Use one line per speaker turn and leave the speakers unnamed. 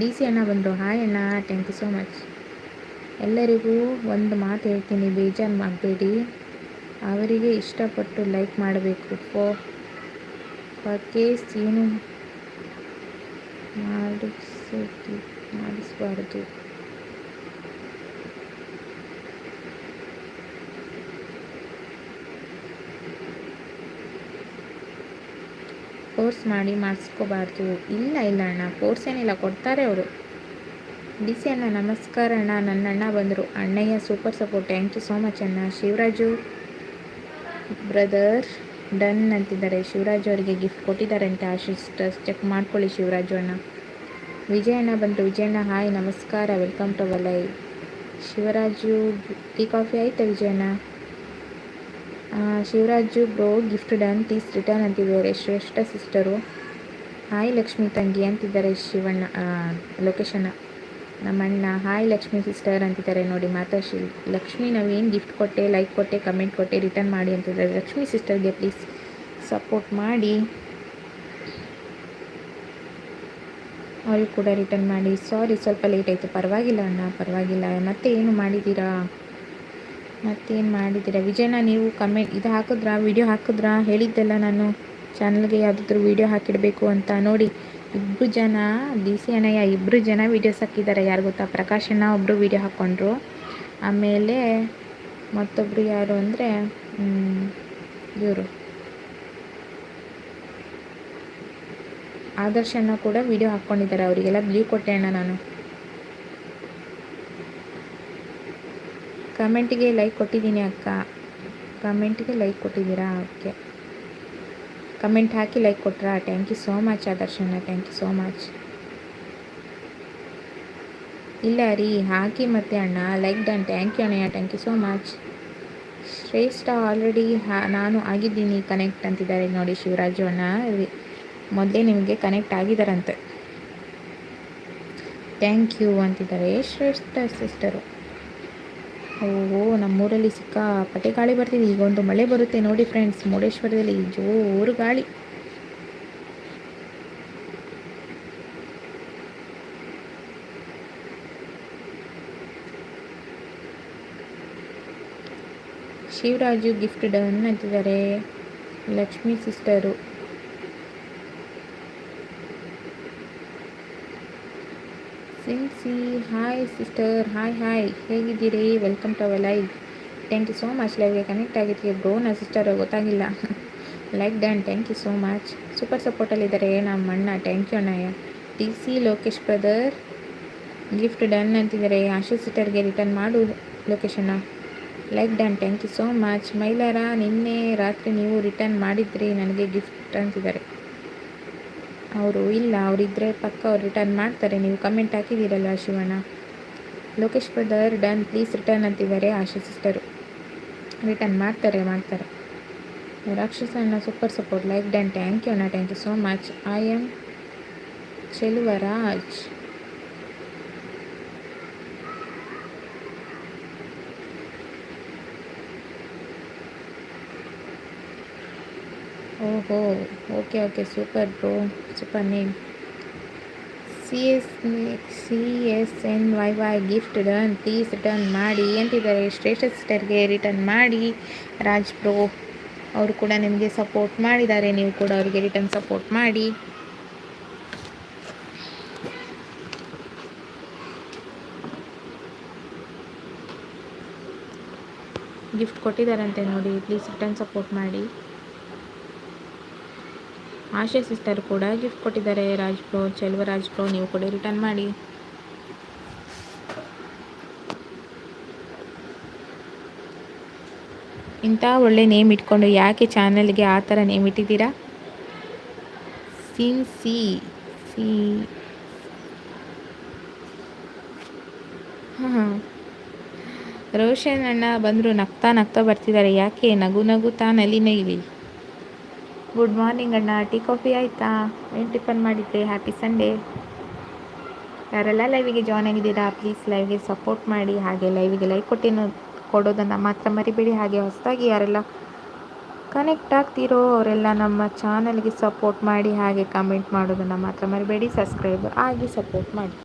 D C ಅಣ್ಣ ಬಂದರು. Hi ಅಣ್ಣ ಥ್ಯಾಂಕ್ ಯು ಸೋ ಮಚ್ ಎಲ್ಲರಿಗೂ ಒಂದು ಮಾತು ಹೇಳ್ತೀನಿ, ಬೇಜಾರು ಮಾಡಬೇಡಿ ಅವರಿಗೆ ಇಷ್ಟಪಟ್ಟು ಲೈಕ್ ಮಾಡಬೇಕು. ಫೋ ಪರ್ಕೇಸ್ ಏನು ಮಾಡಿಸೋದು, ಮಾಡಿಸಬಾರ್ದು. ಫೋರ್ಸ್ ಮಾಡಿ ಮಾಡಿಸ್ಕೋಬಾರ್ದು. ಇಲ್ಲ ಇಲ್ಲ ಅಣ್ಣ ಫೋರ್ಸ್ ಏನಿಲ್ಲ, ಕೊಡ್ತಾರೆ ಅವರು. ಡಿ ಸಿ ಅಣ್ಣ, ನಮಸ್ಕಾರ ಅಣ್ಣ ನನ್ನ ಅಣ್ಣ ಬಂದರು. ಅಣ್ಣಯ್ಯ super support thank you so much ಅಣ್ಣ. ಶಿವರಾಜು ಬ್ರದರ್ ಡನ್ ಅಂತಿದ್ದಾರೆ. ಶಿವರಾಜು ಅವರಿಗೆ ಗಿಫ್ಟ್ ಕೊಟ್ಟಿದ್ದಾರೆ ಅಂತ ಆಶಿಸ್ಟಸ್ ಚೆಕ್ ಮಾಡ್ಕೊಳ್ಳಿ ಶಿವರಾಜು ಅಣ್ಣ. ವಿಜಯಣ್ಣ ಬಂದರು ವಿಜಯಣ್ಣ ಹಾಯ್ ನಮಸ್ಕಾರ ವೆಲ್ಕಮ್ ಟು ವಲೈ ಶಿವರಾಜು ಟೀ ಕಾಫಿ ಆಯಿತಾ Vijayanna Shivaraju, bro, gift done ಟೀಸ್ ರಿಟರ್ನ್ ಅಂತಿದ್ದಾರೆ. ಶ್ರೇಷ್ಠ ಸಿಸ್ಟರು ಹಾಯ್ ಲಕ್ಷ್ಮಿ ತಂಗಿ ಅಂತಿದ್ದಾರೆ ಶಿವಣ್ಣ ಲೊಕೇಶನ್ನ ನಮ್ಮಣ್ಣ ಹಾಯ್ ಲಕ್ಷ್ಮಿ ಸಿಸ್ಟರ್ ಅಂತಿದ್ದಾರೆ ನೋಡಿ ಮಾತಾಶಿ ಲಕ್ಷ್ಮಿ, ನಾವೇನು ಗಿಫ್ಟ್ ಕೊಟ್ಟೆ ಲೈಕ್ ಕೊಟ್ಟೆ ಕಮೆಂಟ್ ಕೊಟ್ಟೆ ರಿಟರ್ನ್ ಮಾಡಿ ಅಂತಿದ್ದಾರೆ. ಲಕ್ಷ್ಮಿ ಸಿಸ್ಟರ್ಗೆ ಪ್ಲೀಸ್ ಸಪೋರ್ಟ್ ಮಾಡಿ. ಅವ್ರಿಗೆ ಕೂಡ ರಿಟರ್ನ್ ಮಾಡಿ. ಸಾರಿ ಸ್ವಲ್ಪ ಲೇಟ್ ಆಯಿತು. ಪರವಾಗಿಲ್ಲ ಅಣ್ಣ, ಪರವಾಗಿಲ್ಲ. ಮತ್ತೆ ಏನು ಮಾಡಿದ್ದೀರಾ ಮತ್ತೇನು ಮಾಡಿದ್ದೀರಾ? ವಿಜಯನ ನೀವು ಕಮೆಂಟ್ ಇದು ಹಾಕಿದ್ರಾ? ವಿಡಿಯೋ ಹಾಕಿದ್ರಾ? ಹೇಳಿದ್ದೆಲ್ಲ ನಾನು ಚಾನಲ್ಗೆ ಯಾವುದಾದ್ರೂ ವಿಡಿಯೋ ಹಾಕಿಡಬೇಕು ಅಂತ ನೋಡಿ. ಇಬ್ಬರು ಜನ ಡಿ ಸಿ ಅಣ್ಣಯ್ಯ ಇಬ್ಬರು ಜನ ವೀಡಿಯೋಸ್ ಹಾಕಿದ್ದಾರೆ. ಯಾರು ಗೊತ್ತಾ? ಪ್ರಕಾಶ್ ಅಣ್ಣ ಒಬ್ಬರು ವಿಡಿಯೋ ಹಾಕ್ಕೊಂಡ್ರು ಆಮೇಲೆ ಮತ್ತೊಬ್ಬರು ಯಾರು ಅಂದರೆ ಇವರು. ಆದರ್ಶನ ಕೂಡ ವಿಡಿಯೋ ಹಾಕ್ಕೊಂಡಿದ್ದಾರೆ ಅವರಿಗೆಲ್ಲ ಬ್ಲೀವ್ ಕೊಟ್ಟೆ ಅಣ್ಣ ನಾನು. ಕಮೆಂಟಿಗೆ ಲೈಕ್ ಕೊಟ್ಟಿದ್ದೀನಿ ಅಕ್ಕ. ಕಮೆಂಟಿಗೆ ಲೈಕ್ ಕೊಟ್ಟಿದ್ದೀರಾ? ಓಕೆ ಕಮೆಂಟ್ ಹಾಕಿ ಲೈಕ್ ಕೊಟ್ರಾ? ಥ್ಯಾಂಕ್ ಯು ಸೋ ಮಚ್ ಆದರ್ಶನ ಥ್ಯಾಂಕ್ ಯು ಸೋ ಮಚ್ ಇಲ್ಲ ರೀ, ಹಾಕಿ ಮತ್ತೆ ಅಣ್ಣ. Like done thank you Annaiah. Thank you so much Shreshtha already ನಾನು ಆಗಿದ್ದೀನಿ ಕನೆಕ್ಟ್ ಅಂತಿದ್ದಾರೆ ನೋಡಿ ಶಿವರಾಜು ಅಣ್ಣ. ಮೊದಲೇ ನಿಮಗೆ ಕನೆಕ್ಟ್ ಆಗಿದ್ದಾರಂತೆ ಥ್ಯಾಂಕ್ ಯು ಅಂತಿದ್ದಾರೆ. ಶ್ರೇಷ್ಠ ಸಿಸ್ಟರು ಓಹೋ ನಮ್ಮೂರಲ್ಲಿ ಸಿಕ್ಕಾಪಟ್ಟೆ ಗಾಳಿ ಬರ್ತಿದೆ. ಈಗ ಒಂದು ಮಳೆ ಬರುತ್ತೆ ನೋಡಿ ಫ್ರೆಂಡ್ಸ್ ಮುರುಡೇಶ್ವರದಲ್ಲಿ ಜೋರು ಗಾಳಿ. ಶಿವರಾಜು ಗಿಫ್ಟ್ ಡನ್ ಅಂತಿದ್ದಾರೆ. ಲಕ್ಷ್ಮೀ ಸಿಸ್ಟರು ಸಿನ್ಸಿ ಹಾಯ್ ಸಿಸ್ಟರ್, ಹಾಯ್ ಹಾಯ್. ಹೇಗಿದ್ದೀರಿ? Welcome to our live thank you so much ಲೈವ್ಗೆ connect ಆಗಿದ್ದೀವಿ ಬ್ರೋ, ನಾ ಸಿಸ್ಟರ್ ಗೊತ್ತಾಗಿಲ್ಲ. Like done thank you so much super ಸಪೋರ್ಟಲ್ಲಿದ್ದಾರೆ ನಮ್ಮ ಅಣ್ಣ. Thank you Annaiah. T C Lokesh brother gift done ಅಂತಿದ್ದಾರೆ. ಆಶು ಸಿಸ್ಟರ್ಗೆ return ಮಾಡು ಲೊಕೇಶನ್ನ like done thank you so much Mailara ನಿನ್ನೆ ರಾತ್ರಿ ನೀವು ರಿಟರ್ನ್ ಮಾಡಿದ್ರಿ, ನನಗೆ ಗಿಫ್ಟ್ ಅಂತಿದ್ದಾರೆ. ಅವರು, ಇಲ್ಲ ಅವರಿದ್ದರೆ ಪಕ್ಕ ಅವ್ರು ರಿಟರ್ನ್ ಮಾಡ್ತಾರೆ. ನೀವು comment ಹಾಕಿದ್ದೀರಲ್ಲ Shivanna? Lokesh brother done please return ಅಂತಿದ್ದಾರೆ ಆಶಾ ಸಿಸ್ಟರು ರಿಟರ್ನ್ ಮಾಡ್ತಾರೆ ಮಾಡ್ತಾರೆ. ರಾಕ್ಷಸಣ್ಣ super support like done thank you ಅಣ್ಣ. Thank you so much I am Cheluvaraj ಓಹೋ, okay okay, super bro, super name. C S C S N Y Y gift done, please return ಮಾಡಿ ಅಂತಿದ್ದಾರೆ. ಶ್ರೇಷ್ಠ ಸಿಸ್ಟರ್ಗೆ return ಮಾಡಿ. Raj bro, ಅವರು ಕೂಡ ನಿಮಗೆ support ಮಾಡಿದ್ದಾರೆ. ನೀವು ಕೂಡ ಅವರಿಗೆ ರಿಟರ್ನ್ ಸಪೋರ್ಟ್ ಮಾಡಿ. ಗಿಫ್ಟ್ ಕೊಟ್ಟಿದ್ದಾರಂತೆ ನೋಡಿ. ಪ್ಲೀಸ್ ರಿಟರ್ನ್ ಸಪೋರ್ಟ್ ಮಾಡಿ. ಆಶಾ ಸಿಸ್ಟರ್ ಕೂಡ ಗಿಫ್ಟ್ ಕೊಟ್ಟಿದ್ದಾರೆ. ರಾಜ್ ಪ್ರೋ ಚೆಲ್ವರಾಜ್ ಪ್ರೋ ನೀವು ಕೂಡ ರಿಟರ್ನ್ ಮಾಡಿ. ಇಂಥ ಒಳ್ಳೆ ನೇಮ್ ಇಟ್ಕೊಂಡು ಯಾಕೆ ಚಾನಲ್ಗೆ ಆ ಥರ ನೇಮ್ ಇಟ್ಟಿದ್ದೀರಾ? ಸಿನ್ ಸಿ ಸಿ ರೋಷನ್ ಅಣ್ಣ ಬಂದರು ನಗ್ತಾ ನಗ್ತಾ ಬರ್ತಿದ್ದಾರೆ. ಯಾಕೆ ನಗು ನಗುತ್ತಾ ನಲಿನ ನೈಲಿ ಗುಡ್ ಮಾರ್ನಿಂಗ್ ಅಣ್ಣ. ಟೀ ಕಾಫಿ ಆಯಿತಾ? ಏನು ಟಿಫನ್ ಮಾಡಿದ್ದೆ ಹ್ಯಾಪಿ ಸಂಡೇ ಯಾರೆಲ್ಲ ಲೈವಿಗೆ ಜಾಯ್ನ್ ಆಗಿದ್ದೀರಾ ಪ್ಲೀಸ್ ಲೈವ್ಗೆ ಸಪೋರ್ಟ್ ಮಾಡಿ, ಹಾಗೆ ಲೈವಿಗೆ ಲೈಕ್ ಕೊಟ್ಟಿನ ಕೊಡೋದನ್ನು ಮಾತ್ರ ಮರಿಬೇಡಿ. ಹಾಗೆ ಹೊಸದಾಗಿ ಯಾರೆಲ್ಲ ಕನೆಕ್ಟ್ ಆಗ್ತಿರೋ, ಅವರೆಲ್ಲ ನಮ್ಮ ಚಾನಲ್ಗೆ ಸಪೋರ್ಟ್ ಮಾಡಿ, ಹಾಗೆ ಕಮೆಂಟ್ ಮಾಡೋದನ್ನು ಮಾತ್ರ ಮರಿಬೇಡಿ. ಸಬ್ಸ್ಕ್ರೈಬ್ ಆಗಿ ಸಪೋರ್ಟ್ ಮಾಡಿ.